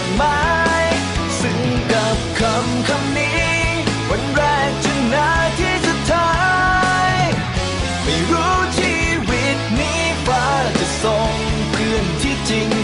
ม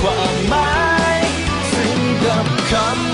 ความหมายถึงกับคำ